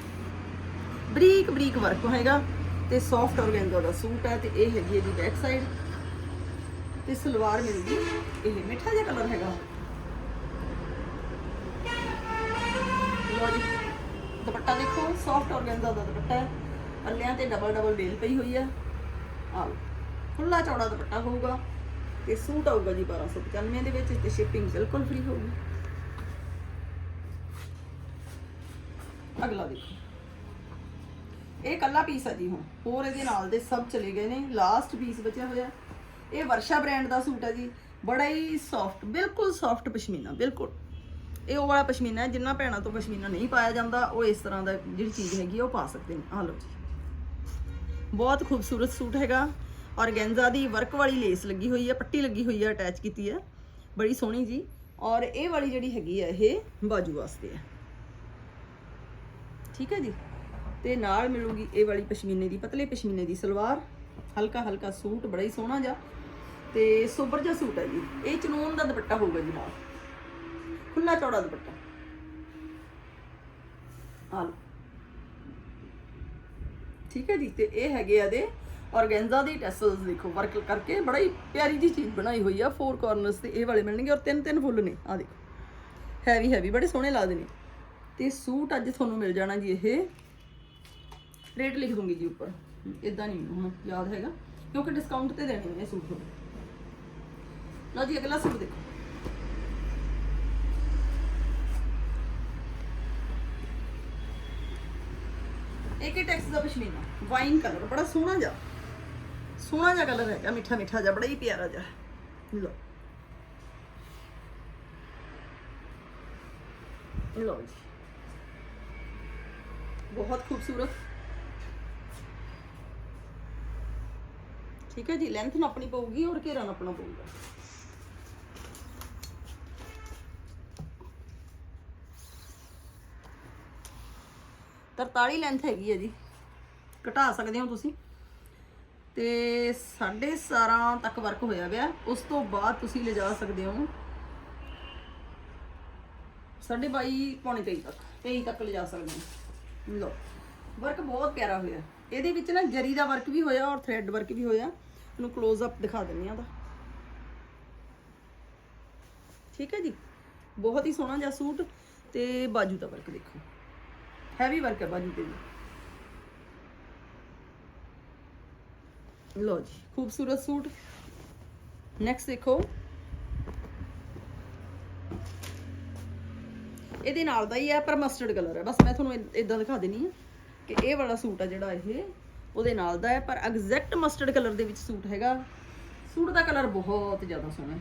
ਬਰੀਕ ਬਰੀਕ ਵਰਕ ਹੋਏਗਾ, ਤੇ ਸੌਫਟ ਔਰਗੈਂਜ਼ਾ ਦਾ ਸੂਟ ਹੈ, ਤੇ ਇਹ ਹੈਗੀ ਇਹਦੀ ਬੈਕ ਸਾਈਡ ਤੇ ਸਲਵਾਰ ਮਿਲੂਗੀ, ਇਹ ਮਿੱਠਾ ਜਿਹਾ ਕਲਰ ਹੈਗਾ। ਲੋ ਜੀ। ਦੁਪੱਟਾ ਦੇਖੋ ਸੌਫਟ ਔਰਗੈਂਜ਼ਾ ਦਾ ਦੁਪੱਟਾ ਹੈ। ਪੱਲਿਆਂ ਤੇ ਡਬਲ ਡਬਲ ਵੇਲ ਪਈ ਹੋਈ ਆ ਲਓ ਖੁੱਲਾ ਚੌੜਾ ਦੁਪੱਟਾ ਹੋਊਗਾ ਤੇ ਸੂਟ ਆਊਗਾ ਜੀ 1295 ਦੇ ਵਿੱਚ ਤੇ ਸ਼ਿਪਿੰਗ ਬਿਲਕੁਲ ਫ੍ਰੀ ਹੋਊਗੀ। ਅਗਲਾ ਦੇਖੋ। ਇਹ ਕੱਲਾ ਪੀਸ ਹੈ ਜੀ ਹੁਣ। ਹੋਰ ਇਹਦੇ ਨਾਲ ਦੇ ਸਭ ਚਲੇ ਗਏ ਨੇ। ਲਾਸਟ ਪੀਸ ਬਚਿਆ ਹੋਇਆ। ਇਹ ਵਰਸ਼ਾ ਬ੍ਰਾਂਡ ਦਾ ਸੂਟ ਹੈ ਜੀ। ਬੜਾ ਹੀ ਸੌਫਟ ਬਿਲਕੁਲ ਸੌਫਟ ਪਸ਼ਮੀਨਾ, ਬਿਲਕੁਲ। ਇਹ ਉਹ ਵਾਲਾ ਪਸ਼ਮੀਨਾ ਹੈ ਜਿੰਨਾ ਭੈਣਾਂ ਤੋਂ ਪਸ਼ਮੀਨਾ ਨਹੀਂ ਪਾਇਆ ਜਾਂਦਾ ਉਹ ਇਸ ਤਰ੍ਹਾਂ ਦਾ ਜਿਹੜੀ ਚੀਜ਼ ਹੈਗੀ ਆ, ਉਹ ਪਾ ਸਕਦੇ ਨੇ। ਆ ਲਓ ਜੀ। ਬਹੁਤ ਖੂਬਸੂਰਤ ਸੂਟ ਹੈਗਾ। ਔਰਗੈਂਜ਼ਾ ਦੀ ਵਰਕ ਵਾਲੀ ਲੇਸ ਲੱਗੀ ਹੋਈ ਹੈ ਪੱਟੀ ਲੱਗੀ ਹੋਈ ਹੈ ਅਟੈਚ ਕੀਤੀ ਹੈ ਬੜੀ ਸੋਹਣੀ ਜੀ। ਔਰ ਇਹ ਵਾਲੀ ਜਿਹੜੀ ਹੈਗੀ ਹੈ ਇਹ ਬਾਜੂ ਵਾਸਤੇ ਹੈ ਠੀਕ ਹੈ ਜੀ? ਤੇ ਨਾਲ ਮਿਲੂਗੀ ਇਹ ਵਾਲੀ ਪਸ਼ਮੀਨੇ ਦੀ ਪਤਲੇ ਪਸ਼ਮੀਨੇ ਦੀ ਸਲਵਾਰ। ਹਲਕਾ ਹਲਕਾ ਸੂਟ ਬੜਾ ਹੀ ਸੋਹਣਾ ਜਿਹਾ। ਤੇ ਸੋਬਰ ਜਿਹਾ ਸੂਟ ਹੈ ਜੀ। ਇਹ ਚਨੂਨ ਦਾ ਦੁਪੱਟਾ ਹੋਊਗਾ ਜੀ ਨਾਲ। ਖੁੱਲਾ ਚੌੜਾ ਦੁਪੱਟਾ। ਆ ਲਓ। ਠੀਕ ਹੈ ਜੀ, ਤੇ ਇਹ ਹੈਗੇ ਆ ਦੇ ਔਰਗੈਂਜ਼ਾ ਦੇ ਟੈਸਲਸ ਦੇਖੋ ਵਰਕ ਕਰਕੇ ਬੜਾ ਹੀ ਪਿਆਰੀ ਜੀ ਚੀਜ਼ ਬਣਾਈ ਹੋਈ ਆ ਫੋਰ ਕਾਰਨਰਸ ਤੇ ਇਹ ਵਾਲੇ ਮਿਲਣਗੇ ਔਰ ਤਿੰਨ ਤਿੰਨ ਫੁੱਲ ਨੇ, ਆ ਦੇਖੋ। ਹੈਵੀ ਹੈਵੀ ਬੜੇ ਸੋਹਣੇ ਲੱਗਦੇ ਨੇ। ਤੇ ਸੂਟ ਅੱਜ ਤੁਹਾਨੂੰ ਮਿਲ ਜਾਣਾ ਜੀ ਇਹ। ਰੇਟ ਲਿਖ ਦੂੰਗੀ ਜੀ ਉੱਪਰ। ਇਦਾਂ ਨਹੀਂ, ਹੁਣ ਯਾਦ ਹੈਗਾ, ਕਿਉਂਕਿ ਡਿਸਕਾਊਂਟ ਤੇ ਦੇਣੇ ਨੇ ਇਹ ਸੂਟ ਤੁਹਾਨੂੰ ਲਓ ਜੀ, ਅਗਲਾ ਸੂਟ ਦੇਖੋ। ਇੱਕ ਹੀ ਟੈਕਸ ਦਾ ਪਸ਼ਮੀਨਾ, ਵਾਈਨ ਕਲਰ ਬੜਾ ਸੋਹਣਾ ਜਿਹਾ। ਸੋਹਣਾ ਜਿਹਾ ਕਲਰ ਹੈਗਾ, ਮਿੱਠਾ ਮਿੱਠਾ ਜਿਹਾ, ਬੜਾ ਹੀ ਪਿਆਰਾ ਜਿਹਾ। ਲਓ। ਲਓ ਜੀ। ਬਹੁਤ ਖੂਬਸੂਰਤ। ਠੀਕ ਹੈ ਜੀ ਲੈਂਥ ਨਾਪਣੀ ਪਊਗੀ ਔਰ ਘੇਰਾ ਨਾਪਣਾ ਪਊਗਾ। ਤਰਤਾਲੀ ਲੈਂਥ ਹੈਗੀ ਹੈ ਜੀ। ਘਟਾ ਸਕਦੇ ਹੋ ਤੁਸੀਂ। ਤੇ 17.5 ਤੱਕ ਵਰਕ ਹੋਇਆ ਪਿਆ। ਉਸ ਤੋਂ ਬਾਅਦ ਤੁਸੀਂ ਲਿਜਾ ਸਕਦੇ ਹੋ 22 ਪੌਣੇ 23 ਤੱਕ। 23 ਤੱਕ ਲਿਜਾ ਸਕਦੇ ਹੋ। ਲੋ ਵਰਕ ਬਹੁਤ ਪਿਆਰਾ ਹੋਇਆ। ਇਹਦੇ ਵਿੱਚ ਨਾ ਜਰੀ ਦਾ ਵਰਕ ਵੀ ਹੋਇਆ ਔਰ ਥ੍ਰੈਡ ਵਰਕ ਵੀ ਹੋਇਆ। ਇਹਨੂੰ ক্লোਜ਼ ਅਪ ਦਿਖਾ ਦਿੰਨੀ ਆ ਦਾ ਠੀਕ ਹੈ ਜੀ? ਬਹੁਤ ਹੀ ਸੋਹਣਾ ਜਿਹਾ ਸੂਟ ਤੇ ਬਾਜੂ ਦਾ ਵਰਕ ਦੇਖੋ। ਹੈਵੀ ਵਰਕ ਹੈ ਬਾਜੀ ਤੇ ਵੀ। ਲੋ ਜੀ, ਖੂਬਸੂਰਤ ਸੂਟ। ਨੈਕਸਟ ਦੇਖੋ। ਇਹਦੇ ਨਾਲ ਦਾ ਹੀ ਹੈ, ਪਰ ਮਸਟਰਡ ਕਲਰ ਹੈ। ਬਸ ਮੈਂ ਤੁਹਾਨੂੰ ਇਦਾਂ ਦਿਖਾ ਦੇਣੀ ਹੈ ਕਿ ਇਹ ਵਾਲਾ ਸੂਟ ਆ ਜਿਹੜਾ ਇਹ, ਉਹਦੇ ਨਾਲ ਦਾ ਹੈ, ਪਰ ਐਗਜ਼ੈਕਟ ਮਸਟਰਡ ਕਲਰ ਦੇ ਵਿੱਚ ਸੂਟ ਹੈਗਾ। ਸੂਟ ਦਾ ਕਲਰ ਬਹੁਤ ਜ਼ਿਆਦਾ ਸੋਹਣਾ ਹੈ।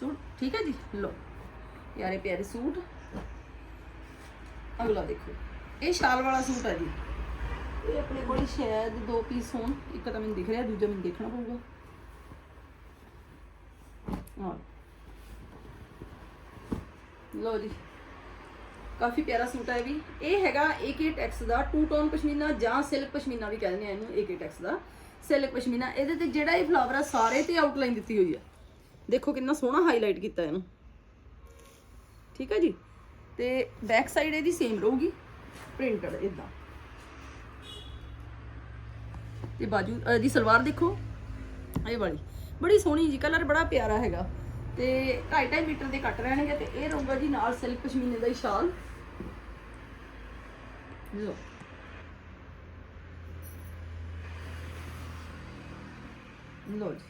ਸੂਟ ਠੀਕ ਹੈ ਜੀ? ਲੋ ਪਿਆਰੇ ਪਿਆਰੇ ਸੂਟ। ਅਗਲਾ ਦੇਖੋ। ਇਹ ਸ਼ਾਲ ਵਾਲਾ ਸੂਟ ਹੈ ਜੀ। ਇਹ ਆਪਣੇ ਕੋਲ ਸ਼ਾਇਦ ਦੋ ਪੀਸ ਹੋਣ। ਇੱਕ ਤਾਂ ਮੈਨੂੰ ਦਿਖ ਰਿਹਾ, ਦੂਜਾ ਮੈਨੂੰ ਦੇਖਣਾ ਪਊਗਾ। ਹਾਂ ਲੋ ਜੀ। ਕਾਫੀ ਪਿਆਰਾ ਸੂਟ ਹੈ ਵੀ। ਇਹ ਹੈਗਾ AK ਟੈਕਸ ਦਾ ਟੂ ਟੋਨ ਪਸ਼ਮੀਨਾ ਜਾਂ ਸਿਲਕ ਪਸ਼ਮੀਨਾ ਵੀ ਕਹਿੰਦੇ ਆ ਇਹਨੂੰ AK ਟੈਕਸ ਦਾ। ਸਿਲਕ ਪਸ਼ਮੀਨਾ। ਇਹਦੇ ਤੇ ਜਿਹੜਾ ਇਹ ਫਲਾਵਰ ਆ, ਸਾਰੇ ਤੇ ਆਊਟਲਾਈਨ ਦਿੱਤੀ ਹੋਈ ਆ। ਦੇਖੋ ਕਿੰਨਾ ਸੋਹਣਾ ਹਾਈਲਾਈਟ ਕੀਤਾ ਇਹਨੂੰ। ਠੀਕ ਹੈ ਜੀ? ਤੇ ਬੈਕ ਸਾਈਡ ਇਹਦੀ ਸੇਮ ਰਹੂਗੀ ਪ੍ਰਿੰਟਡ ਇਦਾਂ ਤੇ ਬਾਜੂ, ਅਹ ਸਲਵਾਰ ਦੇਖੋ, ਇਹ ਵਾਲੀ। ਬੜੀ ਸੋਹਣੀ ਜੀ ਕਲਰ ਬੜਾ ਪਿਆਰਾ ਹੈਗਾ। ਤੇ 2.5 ਮੀਟਰ ਦੇ ਕੱਟ ਰਹਿਣਗੇ ਤੇ ਇਹ ਰਹੂਗਾ ਜੀ ਨਾਲ ਸਿਲਕ ਪਸ਼ਮੀਨੇ ਦਾ ਹੀ ਸ਼ਾਲ। ਲੋ ਲੋ ਜੀ।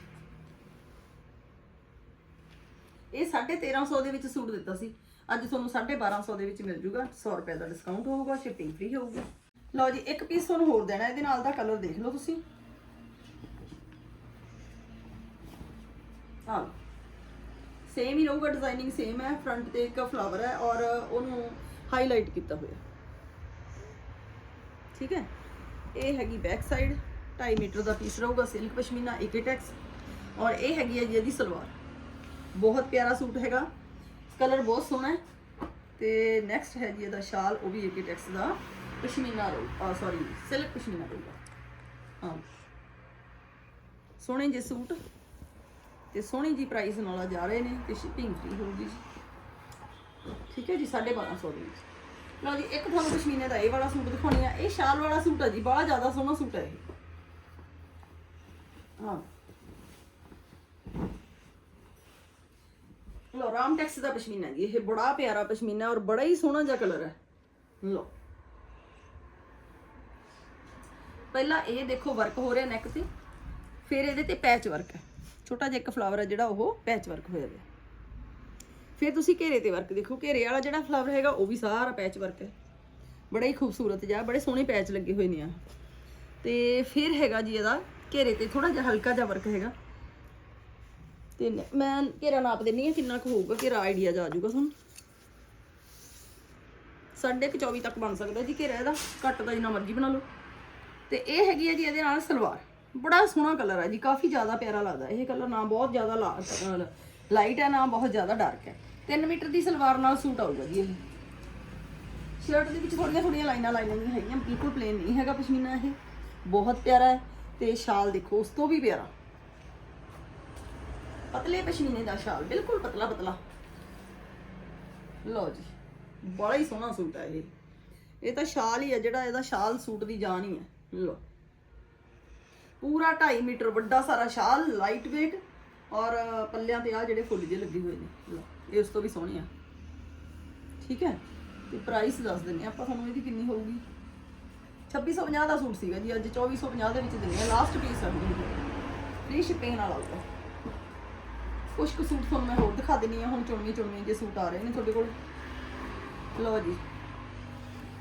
ਇਹ 1350 ਦੇ ਵਿੱਚ ਸੂਟ ਦਿੱਤਾ ਸੀ। ਅੱਜ ਤੁਹਾਨੂੰ 1250 ਦੇ ਵਿੱਚ ਮਿਲ ਜੂਗਾ 100 ਰੁਪਏ ਦਾ ਡਿਸਕਾਊਂਟ ਹੋਊਗਾ ਸ਼ਿਪਿੰਗ ਫ੍ਰੀ ਹੋਊਗਾ। ਲਓ ਜੀ, ਇੱਕ ਪੀਸ ਤੁਹਾਨੂੰ ਹੋਰ ਦੇਣਾ, ਇਹਦੇ ਨਾਲ ਦਾ ਕਲਰ ਦੇਖ ਲਓ ਤੁਸੀਂ। ਹਾਂ ਸੇਮ ਹੀ ਰਹੂਗਾ ਡਿਜ਼ਾਈਨਿੰਗ ਸੇਮ ਹੈ ਫਰੰਟ ਤੇ ਇੱਕ ਫਲਾਵਰ ਹੈ ਔਰ ਉਹਨੂੰ ਹਾਈਲਾਈਟ ਕੀਤਾ ਹੋਇਆ। ਠੀਕ ਹੈ? ਇਹ ਹੈਗੀ ਬੈਕ ਸਾਈਡ 2.5 ਮੀਟਰ ਦਾ ਪੀਸ ਰਹੂਗਾ ਸਿਲਕ ਪਸ਼ਮੀਨਾ ਇਕਟੈਕਸ ਔਰ ਇਹ ਹੈਗੀ ਹੈ ਜੀ ਇਹਦੀ ਸਲਵਾਰ। ਬਹੁਤ ਪਿਆਰਾ ਸੂਟ ਹੈਗਾ। ਕਲਰ ਬਹੁਤ ਸੋਹਣਾ ਹੈ। ਤੇ ਨੈਕਸਟ ਹੈ ਜੀ ਇਹਦਾ ਸ਼ਾਲ, ਉਹ ਵੀ ਇਕਟੈਕਸ ਦਾ। ਪਸ਼ਮੀਨਾ ਰੋ ਸੌਰੀ ਸਿਲਕ ਪਸ਼ਮੀਨਾ ਰਹੂਗਾ ਹਾਂ। ਸੋਹਣੇ ਜੇ ਸੂਟ। ਤੇ ਸੋਹਣੀ ਜੀ ਪ੍ਰਾਈਸ ਨਾਲ ਜਾ ਰਹੇ ਨੇ, ਤੇ ਸ਼ਿਪਿੰਗ ਫ੍ਰੀ ਹੋਊਗੀ ਜੀ। ਠੀਕ ਹੈ ਜੀ 1250 ਦੇ ਵਿੱਚ। ਲਓ ਜੀ, ਇੱਕ ਤੁਹਾਨੂੰ ਪਸ਼ਮੀਨੇ ਦਾ ਇਹ ਵਾਲਾ ਸੂਟ ਦਿਖਾਉਣੀ ਆ। ਇਹ ਸ਼ਾਲ ਵਾਲਾ ਸੂਟ ਹੈ ਜੀ, ਬੜਾ ਜ਼ਿਆਦਾ ਸੋਹਣਾ ਸੂਟ ਹੈ ਇਹ। ਹਾਂ। ਲੋ ਰਾਮ ਟੈਕਸ ਦਾ ਪਸ਼ਮੀਨਾ ਜੀ, ਇਹ ਬੜਾ ਪਿਆਰਾ ਪਸ਼ਮੀਨਾ ਔਰ ਬੜਾ ਹੀ ਸੋਹਣਾ ਜਿਹਾ ਕਲਰ ਹੈ। ਲਓ। ਪਹਿਲਾਂ ਇਹ ਦੇਖੋ ਵਰਕ ਹੋ ਰਿਹਾ ਨੈਕ ਤੇ, ਫਿਰ ਇਹਦੇ ਤੇ ਪੈਚ ਵਰਕ ਹੈ। ਛੋਟਾ ਜਿਹਾ ਇੱਕ ਫਲਾਵਰ ਹੈ ਜਿਹੜਾ ਉਹ ਪੈਚ ਵਰਕ ਹੋਇਆ ਹੋਇਆ। ਫਿਰ ਤੁਸੀਂ ਘੇਰੇ ਤੇ ਵਰਕ ਦੇਖੋ, ਘੇਰੇ ਵਾਲਾ ਜਿਹੜਾ ਫਲਾਵਰ ਹੈਗਾ ਉਹ ਵੀ ਸਾਰਾ ਪੈਚ ਵਰਕ ਹੈ। ਬੜਾ ਹੀ ਖੂਬਸੂਰਤ ਜਿਹਾ, ਬੜੇ ਸੋਹਣੇ ਪੈਚ ਲੱਗੇ ਹੋਏ ਨੇ ਆ। ਤੇ ਫਿਰ ਹੈਗਾ ਜੀ ਇਹਦਾ ਘੇਰੇ ਤੇ ਥੋੜਾ ਜਿਹਾ ਹਲਕਾ ਜਿਹਾ ਵਰਕ ਹੈਗਾ। ਤੇ ਮੈਂ ਘੇਰਾ ਨਾਪ ਦਿੰਨੀ ਆ, ਕਿੰਨਾ ਕੁ ਹੋਊਗਾ, ਘੇਰਾ ਆਈਡੀਆ ਜਾ ਜਾਊਗਾ ਤੁਹਾਨੂੰ। ਸਾਢੇ ਕੁ 24 ਤੱਕ ਬਣ ਸਕਦਾ ਜੀ ਘੇਰਾ ਇਹਦਾ। ਘੱਟ ਦਾ ਜਿੰਨਾ ਮਰਜ਼ੀ ਬਣਾ ਲਓ। ਤੇ ਇਹ ਹੈਗੀ ਹੈ ਜੀ ਇਹਦੇ ਨਾਲ ਸਲਵਾਰ। ਬੜਾ ਸੋਹਣਾ ਕਲਰ ਹੈ ਜੀ, ਕਾਫੀ ਜ਼ਿਆਦਾ ਪਿਆਰਾ ਲੱਗਦਾ। ਇਹ ਕਲਰ ਨਾ ਬਹੁਤ ਜ਼ਿਆਦਾ ਲਾਈਟ ਹੈ ਨਾ ਬਹੁਤ ਜ਼ਿਆਦਾ ਡਾਰਕ ਹੈ 3 ਮੀਟਰ ਦੀ ਸਲਵਾਰ ਨਾਲ ਸੂਟ ਆਊਗਾ ਜੀ ਇਹ। ਸ਼ਰਟ ਦੇ ਵਿੱਚ ਥੋੜੀਆਂ ਥੋੜੀਆਂ ਲਾਈਨਾਂ ਲਾਈਨਾਂ ਨਹੀਂ ਹੈਗੀਆਂ, ਬਿਲਕੁਲ ਪਲੇਨ ਨਹੀਂ ਹੈਗਾ ਪਸ਼ਮੀਨਾ ਇਹ। ਬਹੁਤ ਪਿਆਰਾ ਹੈ ਤੇ ਸ਼ਾਲ ਦੇਖੋ, ਉਸ ਤੋਂ ਵੀ ਪਿਆਰਾ। ਪਤਲੇ ਪਸ਼ਮੀਨੇ ਦਾ ਸ਼ਾਲ, ਬਿਲਕੁਲ ਪਤਲਾ ਪਤਲਾ। ਲਓ ਜੀ, ਬੜਾ ਹੀ ਸੋਹਣਾ ਸੂਟ ਹੈ ਇਹ। ਇਹ ਤਾਂ ਸ਼ਾਲ ਹੀ ਹੈ ਜਿਹੜਾ, ਇਹਦਾ ਸ਼ਾਲ ਸੂਟ ਦੀ ਜਾਨ ਹੀ ਹੈ ਲਓ। ਪੂਰਾ 2.5 ਮੀਟਰ ਵੱਡਾ ਸਾਰਾ ਸ਼ਾਲ ਲਾਈਟ weight ਔਰ ਪੱਲਿਆਂ ਤੇ ਆ ਜਿਹੜੇ ਫੁੱਲ ਜੇ ਲੱਗੇ ਹੋਏ ਨੇ। ਲਓ, ਇਹ ਉਸ ਤੋਂ ਵੀ ਸੋਹਣੇ ਆ। ਠੀਕ ਹੈ? ਤੇ ਪ੍ਰਾਈਸ ਦੱਸ ਦਿੰਨੇ ਆਪਾਂ ਤੁਹਾਨੂੰ ਇਹਦੀ ਕਿੰਨੀ ਹੋਊਗੀ। 2650 ਦਾ ਸੂਟ ਸੀਗਾ ਜੀ, ਅੱਜ 2450 ਦੇ ਵਿੱਚ ਦਿੰਨੇ ਆ ਲਾਸਟ ਪੀਸ ਹੈ ਫ੍ਰੀ ਸ਼ਿਪਿੰਗ ਨਾਲ ਆਊਗਾ। ਕੁਝ ਕੁ ਸੂਟ ਤੁਹਾਨੂੰ ਮੈਂ ਹੋਰ ਦਿਖਾ ਦਿੰਨੀ ਆ, ਹੁਣ ਚੁਣਵੀਂ ਚੁਣਵੀਂ ਜੇ ਸੂਟ ਆ ਰਹੇ ਨੇ ਤੁਹਾਡੇ ਕੋਲ। ਲਓ ਜੀ।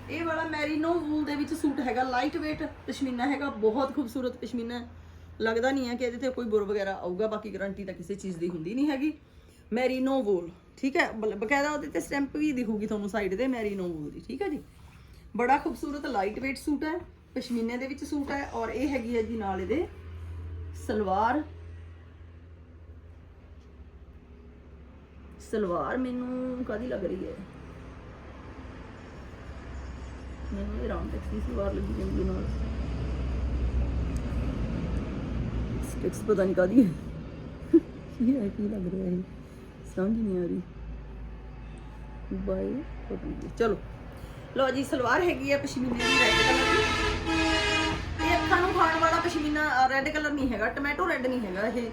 ਇਹ ਵਾਲਾ ਮੈਰੀਨੋ ਵੂਲ ਦੇ ਵਿੱਚ ਸੂਟ ਹੈਗਾ ਲਾਈਟ weight ਪਸ਼ਮੀਨਾ ਹੈਗਾ, ਬਹੁਤ ਖੂਬਸੂਰਤ ਪਸ਼ਮੀਨਾ ਲੱਗਦਾ ਨਹੀਂ ਹੈ ਕਿ ਇਹਦੇ ਤੇ ਕੋਈ ਬੁਰ ਵਗੈਰਾ ਆਊਗਾ, ਬਾਕੀ ਗਾਰੰਟੀ ਤਾਂ ਕਿਸੇ ਚੀਜ਼ ਦੀ ਹੁੰਦੀ ਨਹੀਂ ਹੈਗੀ। ਮੈਰੀਨੋ ਵੂਲ, ਠੀਕ ਹੈ? ਬਕਾਇਦਾ ਉਹਦੇ ਤੇ ਸਟੈਂਪ ਵੀ ਦਿਖੂਗੀ ਤੁਹਾਨੂੰ ਸਾਈਡ ਤੇ, ਮੈਰੀਨੋ ਵੂਲ ਦੀ, ਠੀਕ ਹੈ ਜੀ? ਬੜਾ ਖੂਬਸੂਰਤ ਲਾਈਟ weight ਸੂਟ ਹੈ, ਪਸ਼ਮੀਨੇ ਦੇ ਵਿੱਚ ਸੂਟ ਹੈ ਔਰ ਇਹ ਹੈਗੀ ਹੈ ਜੀ ਨਾਲ ਇਹਦੇ ਸਲਵਾਰ ਸਲਵਾਰ ਮੈਨੂੰ ਕਾਦੀ ਲੱਗ ਰਹੀ ਹੈ? ਮੈਨੂੰ ਇਹ ਰਾਉਂਡ ਟੈਕਸ ਦੀ ਸਲਵਾਰ ਲੱਗੀ ਜਾਂਦੀ ਨਾਲ। ਸਟਿਕਸ ਪਤਾ ਨਹੀਂ ਕਾਦੀ ਹੈ। ਕੀ ਹੈ, ਕੀ ਲੱਗ ਰਿਹਾ ਹੈ? ਸਮਝ ਨਹੀਂ ਆ ਰਹੀ। ਬਾਈ, ਪਤਾ ਨਹੀਂ ਚਲੋ। ਲਓ ਜੀ, ਸਲਵਾਰ ਹੈਗੀ ਹੈ ਪਸ਼ਮੀਨੇ ਦੀ ਰੈੱਡ ਕਲਰ ਦੀ। ਇਹ ਅੱਖਾਂ ਨੂੰ ਖਾਣ ਵਾਲਾ ਪਸ਼ਮੀਨਾ ਰੈੱਡ ਕਲਰ ਨਹੀਂ ਹੈਗਾ ਟੋਮੈਟੋ ਰੈੱਡ ਨਹੀਂ ਹੈਗਾ ਇਹ।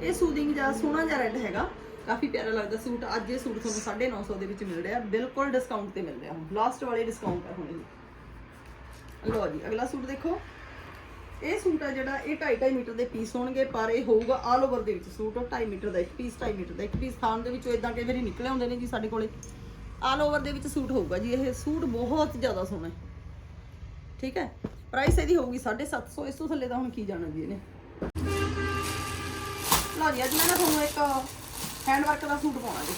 ਇਹ ਸੂਦਿੰਗ ਜਿਹਾ ਸੋਹਣਾ ਜਿਹਾ ਰੈੱਡ ਹੈਗਾ। ਕਾਫੀ ਪਿਆਰਾ ਲੱਗਦਾ ਸੂਟ। ਅੱਜ ਇਹ ਸੂਟ ਤੁਹਾਨੂੰ 950 ਦੇ ਵਿੱਚ ਮਿਲ ਰਿਹਾ ਬਿਲਕੁਲ ਡਿਸਕਾਊਂਟ ਤੇ ਮਿਲ ਰਿਹਾ ਹੁਣ ਲਾਸਟ ਵਾਲੇ ਡਿਸਕਾਊਂਟ ਆ ਹੁਣ ਇਹ। ਲਓ ਜੀ, ਅਗਲਾ ਸੂਟ ਦੇਖੋ। ਇਹ ਸੂਟ ਆ ਜਿਹੜਾ ਇਹ 2.5 ਮੀਟਰ ਦੇ ਪੀਸ ਹੋਣਗੇ, ਪਰ ਇਹ ਹੋਊਗਾ ਆਲ ਓਵਰ ਦੇ ਵਿੱਚ ਸੂਟ। 2.5 ਮੀਟਰ ਦਾ ਇੱਕ ਪੀਸ 2.5 ਮੀਟਰ ਦਾ ਇੱਕ ਪੀਸ ਥਾਨ ਦੇ ਵਿੱਚੋਂ ਇਦਾਂ ਕਈ ਵਾਰੀ ਨਿਕਲੇ ਆਉਂਦੇ ਨੇ ਜੀ ਸਾਡੇ ਕੋਲੇ। ਆਲ ਓਵਰ ਦੇ ਵਿੱਚ ਸੂਟ ਹੋਊਗਾ ਜੀ। ਇਹ ਸੂਟ ਬਹੁਤ ਜ਼ਿਆਦਾ ਸੋਹਣਾ ਠੀਕ ਹੈ? ਪ੍ਰਾਈਸ ਇਹਦੀ ਹੋਊਗੀ 750 ਇਸ ਤੋਂ ਥੱਲੇ ਤਾਂ ਹੁਣ ਕੀ ਜਾਣਾ ਜੀ ਇਹਨੇ? ਲਓ ਜੀ ਅੱਜ ਮੈਂ ਨਾ ਤੁਹਾਨੂੰ ਇੱਕ ਹੈਂਡ ਵਰਕ ਦਾ ਸੂਟ ਪਾਉਣਾ ਜੀ।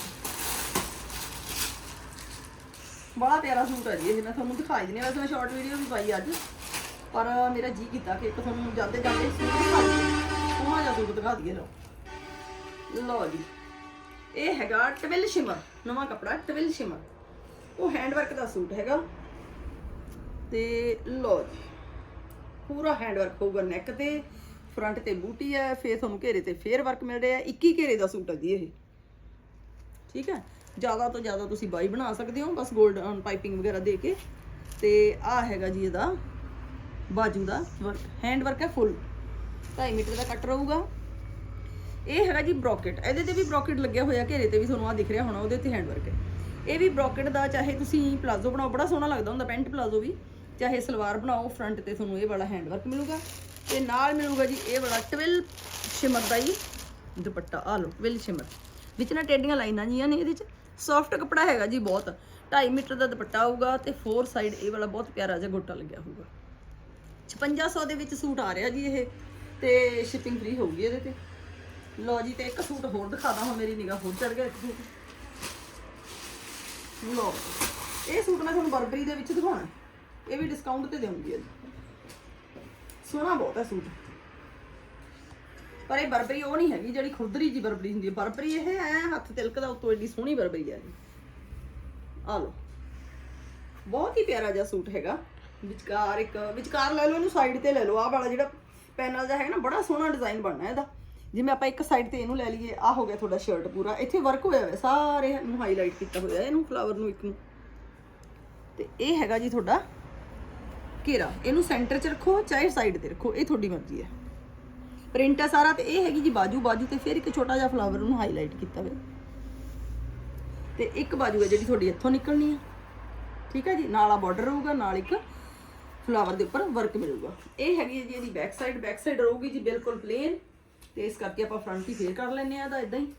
ਬੜਾ ਪਿਆਰਾ ਸੂਟ ਹੈ ਜੀ ਇਹ, ਮੈਂ ਤੁਹਾਨੂੰ ਦਿਖਾਈ ਦਿੰਦੀ ਵੈਸੇ ਮੈਂ ਸ਼ਾਰਟ ਵੀਡੀਓ ਵੀ ਪਾਈ ਅੱਜ, ਪਰ ਮੇਰਾ ਜੀ ਕੀਤਾ ਕਿ ਇੱਕ ਤੁਹਾਨੂੰ ਜਾਂਦੇ ਜਾਂਦੇ ਸੂਟ ਦਿਖਾ ਦਈਏ। ਸੋਹਣਾ ਜਿਹਾ ਸੂਟ ਦਿਖਾ ਦਈਏ, ਲਓ। ਲਓ ਜੀ, ਇਹ ਹੈਗਾ ਟਵਿਲ ਸ਼ਿਮਰ ਨਵਾਂ ਕਪੜਾ ਟਵਿਲ ਸ਼ਿਮਰ ਉਹ ਹੈਂਡ ਵਰਕ ਦਾ ਸੂਟ ਹੈਗਾ। ਤੇ ਲੋ ਜੀ, ਪੂਰਾ ਹੈਂਡ ਵਰਕ ਹੋਊਗਾ ਨੈਕ ਤੇ। ਫਰੰਟ ਤੇ ਬੂਟੀ ਹੈ, ਫੇਰ ਤੁਹਾਨੂੰ ਘੇਰੇ ਤੇ ਫੇਰ ਵਰਕ ਮਿਲ ਰਿਹਾ 21 ਘੇਰੇ ਦਾ ਸੂਟ ਹੈ ਜੀ ਇਹ। ਠੀਕ ਹੈ? ਜ਼ਿਆਦਾ ਤੋਂ ਜ਼ਿਆਦਾ ਤੁਸੀਂ ਬਾਈ ਬਣਾ ਸਕਦੇ ਹੋ, ਬਸ 골ਡਨ ਪਾਈਪਿੰਗ ਵਗੈਰਾ ਦੇ ਕੇ। ਤੇ ਆ ਹੈਗਾ ਜੀ ਇਹਦਾ, ਬਾਜੂ ਦਾ ਵਰਕ ਹੈਂਡ ਵਰਕ ਹੈ ਫੁੱਲ 2.5 ਮੀਟਰ ਦਾ ਕੱਟ ਰਹੂਗਾ। ਇਹ ਹੈਗਾ ਜੀ ਬ੍ਰੋਕਟ। ਇਹਦੇ ਤੇ ਵੀ ਬ੍ਰੋਕਟ ਲੱਗਿਆ ਹੋਇਆ, ਘੇਰੇ ਤੇ ਵੀ ਤੁਹਾਨੂੰ ਆ ਦਿਖ ਰਿਹਾ ਹੋਣਾ, ਉਹਦੇ ਤੇ ਹੈਂਡ ਵਰਕ ਹੈ। ਇਹ ਵੀ ਬ੍ਰੋਕਟ ਦਾ, ਚਾਹੇ ਤੁਸੀਂ ਪਲਾਜ਼ੋ ਬਣਾਓ, ਬੜਾ ਸੋਹਣਾ ਲੱਗਦਾ ਹੁੰਦਾ, ਪੈਂਟ ਪਲਾਜ਼ੋ ਵੀ। ਚਾਹੇ ਸਲਵਾਰ ਬਣਾਓ ਫਰੰਟ ਤੇ ਤੁਹਾਨੂੰ ਇਹ ਵਾਲਾ ਹੈਂਡ ਵਰਕ ਮਿਲੂਗਾ। ਤੇ ਨਾਲ ਮਿਲੂਗਾ ਜੀ ਇਹ ਵਾਲਾ ਟਵਿਲ ਸ਼ਿਮਰ ਦਾ ਹੀ ਦੁਪੱਟਾ। ਆ ਲਓ ਟਵਿਲ ਸ਼ਿਮਰ ਵਿੱਚ ਨਾ ਟੇਡੀਆਂ ਲਾਈਨਾਂ ਜੀਆਂ ਨੇ ਇਹਦੇ ਚ। ਸੌਫਟ ਕੱਪੜਾ ਹੈਗਾ ਜੀ ਬਹੁਤ। 2.5 ਮੀਟਰ ਦਾ ਦੁਪੱਟਾ ਆਊਗਾ ਤੇ ਫੋਰ ਸਾਈਡ ਇਹ ਵਾਲਾ ਬਹੁਤ ਪਿਆਰਾ ਜਿਹਾ ਗੋਟਾ ਲੱਗਿਆ ਹੋਊਗਾ। 5600 ਦੇ ਵਿੱਚ ਸੂਟ ਆ ਰਿਹਾ ਜੀ ਇਹ ਤੇ ਸ਼ਿਪਿੰਗ ਫ੍ਰੀ ਹੋਊਗੀ ਇਹਦੇ ਤੇ। ਲਓ ਜੀ ਤੇ ਇੱਕ ਸੂਟ ਹੋਰ ਦਿਖਾਦਾ ਹੁਣ ਮੇਰੀ ਨਿਗਾਹ ਹੋਰ ਚੜ ਗਿਆ ਇੱਕ ਸੂਟ। ਲਓ, ਇਹ ਸੂਟ ਮੈਂ ਤੁਹਾਨੂੰ ਬਰਬਰੀ ਦੇ ਵਿੱਚ ਦਿਖਾਉਣਾ। ਇਹ ਵੀ ਡਿਸਕਾਊਂਟ ਤੇ ਦੇਵਾਂਗੀ ਅੱਜ। ਸੋਹਣਾ ਬਹੁਤ ਹੈ ਸੂਟ। ਪਰ ਇਹ ਬਰਬਰੀ ਉਹ ਨਹੀਂ ਹੈਗੀ ਜਿਹੜੀ ਖੁਰਦਰੀ ਜੀ ਬਰਬਰੀ ਹੁੰਦੀ ਹੈ। ਬਰਬਰੀ ਇਹ ਐ ਹੱਥ ਤਿਲਕਦਾ ਉੱਤੋਂ ਏਡੀ ਸੋਹਣੀ ਬਰਬਰੀ ਹੈ ਜੀ। ਆ ਲਓ। ਬਹੁਤ ਹੀ ਪਿਆਰਾ ਜਿਹਾ ਸੂਟ ਹੈਗਾ। ਵਿਚਕਾਰ ਇੱਕ, ਵਿਚਕਾਰ ਲੈ ਲਓ ਇਹਨੂੰ ਸਾਈਡ ਤੇ ਲੈ ਲਓ। ਆਹ ਵਾਲਾ ਜਿਹੜਾ ਪੈਨਲ ਜਿਹਾ ਹੈਗਾ ਨਾ, ਬੜਾ ਸੋਹਣਾ ਡਿਜ਼ਾਈਨ ਬਣਨਾ ਇਹਦਾ। ਜਿਵੇਂ ਆਪਾਂ ਇੱਕ ਸਾਈਡ ਤੇ ਇਹਨੂੰ ਲੈ ਲਈਏ ਆ ਹੋ ਗਿਆ ਤੁਹਾਡਾ ਸ਼ਰਟ ਪੂਰਾ। ਇੱਥੇ ਵਰਕ ਹੋਇਆ ਹੋਇਆ, ਸਾਰੇ ਨੂੰ ਹਾਈਲਾਈਟ ਕੀਤਾ ਹੋਇਆ, ਇਹਨੂੰ ਫਲਾਵਰ ਨੂੰ ਇੱਕ ਨੂੰ। ਤੇ ਇਹ ਹੈਗਾ ਜੀ ਤੁਹਾਡਾ ਘੇਰਾ, ਇਹਨੂੰ ਸੈਂਟਰ 'ਚ ਰੱਖੋ ਚਾਹੇ ਸਾਈਡ ਤੇ ਰੱਖੋ, ਇਹ ਤੁਹਾਡੀ ਮਰਜ਼ੀ ਹੈ। ਪ੍ਰਿੰਟ ਹੈ ਸਾਰਾ ਤੇ ਇਹ ਹੈਗੀ ਜੀ ਬਾਜੂ ਬਾਜੂ ਤੇ ਫਿਰ ਇੱਕ ਛੋਟਾ ਜਿਹਾ ਫਲਾਵਰ ਨੂੰ ਹਾਈਲਾਈਟ ਕੀਤਾ ਹੋਇਆ। ਤੇ ਇੱਕ ਬਾਜੂ ਹੈ ਜਿਹੜੀ ਤੁਹਾਡੀ ਇੱਥੋਂ ਨਿਕਲਣੀ ਹੈ। ਠੀਕ ਹੈ ਜੀ, ਨਾਲ ਆ ਬਾਰਡਰ ਰਹੂਗਾ, ਨਾਲ ਇੱਕ ਫਲਾਵਰ ਦੇ ਉੱਪਰ ਵਰਕ ਮਿਲੂਗਾ। ਇਹ ਹੈਗੀ ਹੈ ਜੀ ਇਹਦੀ ਬੈਕ ਸਾਈਡ ਬੈਕ ਸਾਈਡ ਰਹੂਗੀ ਜੀ ਬਿਲਕੁਲ ਪਲੇਨ ਤੇ ਇਸ ਕਰਕੇ ਆਪਾਂ ਫਰੰਟ ਹੀ ਫੇਰ ਕਰ ਲੈਨੇ ਆ ਇਹਦਾ ਇਦਾਂ ਹੀ।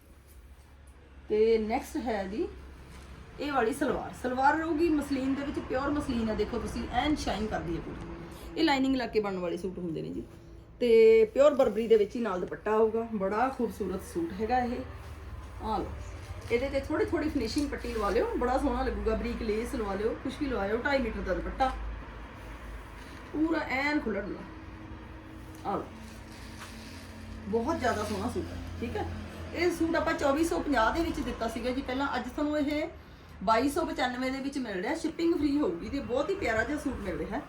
ਤੇ ਨੈਕਸਟ ਹੈ ਜੀ ਇਹ ਵਾਲੀ ਸਲਵਾਰ। ਸਲਵਾਰ ਰਹੂਗੀ ਮਸਲੀਨ ਦੇ ਵਿੱਚ ਪਿਓਰ ਮਸਲੀਨ ਹੈ। ਦੇਖੋ ਤੁਸੀਂ, ਐਨ ਸ਼ਾਈਨ ਕਰਦੀ ਹੈ ਪੂਰੀ। ਇਹ ਲਾਈਨਿੰਗ ਲਾ ਕੇ ਬਣਨ ਵਾਲੇ ਸੂਟ ਹੁੰਦੇ ਨੇ ਜੀ। ਤੇ ਪਿਓਰ ਬਰਬਰੀ ਦੇ ਵਿੱਚ ਹੀ ਨਾਲ ਦੁਪੱਟਾ ਆਊਗਾ ਬੜਾ ਖੂਬਸੂਰਤ ਸੂਟ ਹੈਗਾ ਇਹ। ਆ ਲਓ। ਇਹਦੇ ਤੇ ਥੋੜੀ ਥੋੜੀ ਫਿਨਿਸ਼ਿੰਗ ਪੱਟੀ ਲਵਾ ਲਿਓ। ਬੜਾ ਸੋਹਣਾ ਲੱਗੂਗਾ, ਬਰੀਕ ਲੇਸ ਲਵਾ ਲਿਓ। ਕੁਝ ਵੀ ਲਵਾਇਓ 2.5 ਮੀਟਰ ਦਾ ਦੁਪੱਟਾ। ਪੂਰਾ ਐਨ ਖੁੱਲ੍ਹਾ ਲਓ ਆ ਲਓ। ਬਹੁਤ ਜ਼ਿਆਦਾ ਸੋਹਣਾ ਸੂਟ ਹੈ। ਠੀਕ ਹੈ। ਇਹ ਸੂਟ ਆਪਾਂ 2450 ਦੇ ਵਿੱਚ ਦਿੱਤਾ ਸੀਗਾ ਜੀ। ਪਹਿਲਾਂ ਅੱਜ ਤੁਹਾਨੂੰ ਇਹ 2295 ਦੇ ਵਿੱਚ ਮਿਲ ਰਿਹਾ। ਸ਼ਿਪਿੰਗ ਫ੍ਰੀ ਹੋਊਗੀ ਤੇ ਬਹੁਤ ਹੀ ਪਿਆਰਾ ਜਿਹਾ ਸੂਟ ਮਿਲ ਰਿਹਾ।